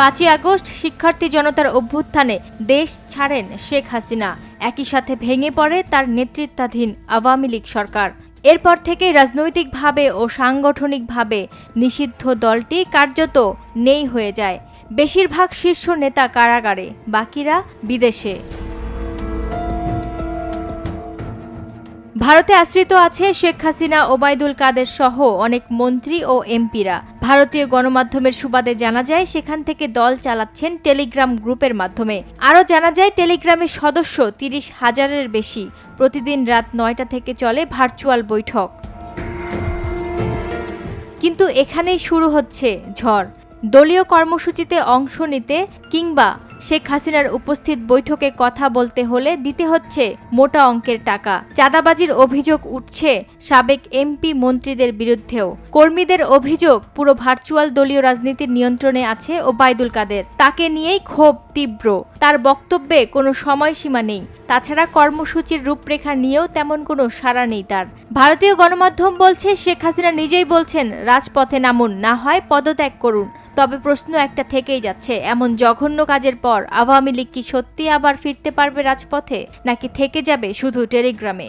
পাঁচই আগস্ট শিক্ষার্থী জনতার অভ্যুত্থানে দেশ ছাড়েন শেখ হাসিনা। একই সাথে ভেঙে পড়ে তার নেতৃত্বাধীন আওয়ামী লীগ সরকার। এরপর থেকে রাজনৈতিকভাবে ও সাংগঠনিকভাবে নিষিদ্ধ দলটি কার্যত নেই হয়ে যায়। বেশিরভাগ শীর্ষ নেতা কারাগারে, বাকিরা বিদেশে। ভারতে আশ্রিত আছে শেখ হাসিনা, ওবায়দুল কাদের সহ অনেক মন্ত্রী ও এমপিরা। ভারতীয় গণমাধ্যমের সুবাদে জানা যায়, সেখান থেকে দল চালাচ্ছেন টেলিগ্রাম গ্রুপের মাধ্যমে। আরও জানা যায় টেলিগ্রামের সদস্য তিরিশ হাজারের বেশি। প্রতিদিন রাত নয়টা থেকে চলে ভার্চুয়াল বৈঠক। কিন্তু এখানেই শুরু হচ্ছে ঝড়। দলীয় কর্মসূচিতে অংশ নিতে কিংবা শেখ হাসিনার উপস্থিত বৈঠকে কথা বলতে হলে দিতে হচ্ছে মোটা অঙ্কের টাকা। চাঁদাবাজির অভিযোগ উঠছে সাবেক এমপি মন্ত্রীদের বিরুদ্ধেও। কর্মীদের অভিযোগ, পুরো ভার্চুয়াল দলীয় রাজনীতির নিয়ন্ত্রণে আছে ওবায়দুল কাদের। তাকে নিয়েই ক্ষোভ তীব্র। তার বক্তব্যে কোনো সময়সীমা নেই। তাছাড়া কর্মসূচির রূপরেখা নিয়েও তেমন কোনো সাড়া নেই তার। ভারতীয় গণমাধ্যম বলছে, শেখ হাসিনা নিজেই বলছেন, রাজপথে নামুন, না হয় পদত্যাগ করুন। তবে প্রশ্ন একটা থেকেই যাচ্ছে, এমন জঘন্য কাজের পর আওয়ামী লীগ কি সত্যি আবার ফিরতে পারবে রাজপথে? নাকি থেকে যাবে শুধু টেলিগ্রামে?